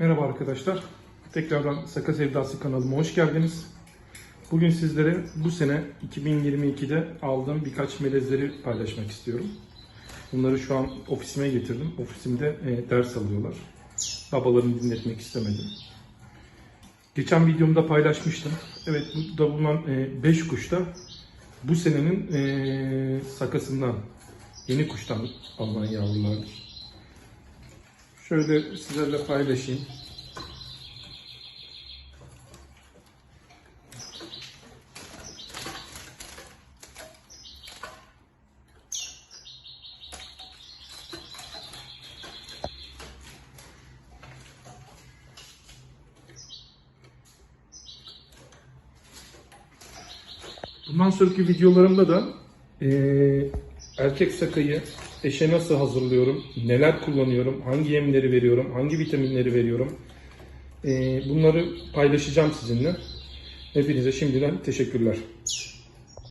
Merhaba arkadaşlar. Tekrardan Saka Sevdası kanalıma hoş geldiniz. Bugün sizlere bu sene 2022'de aldığım birkaç melezleri paylaşmak istiyorum. Bunları şu an ofisime getirdim. Ofisimde e, ders alıyorlar. Babalarını dinletmek istemedim. Geçen videomda paylaşmıştım. Evet burada bulunan 5 kuş da bu senenin e, sakasından, yeni kuştan alınan yavrulardır. Şöyle sizlerle paylaşayım. Bundan sonraki videolarımda da eee, erkek sakayı eşe nasıl hazırlıyorum, neler kullanıyorum, hangi yemleri veriyorum, hangi vitaminleri veriyorum eee, bunları paylaşacağım sizinle. Hepinize şimdiden teşekkürler.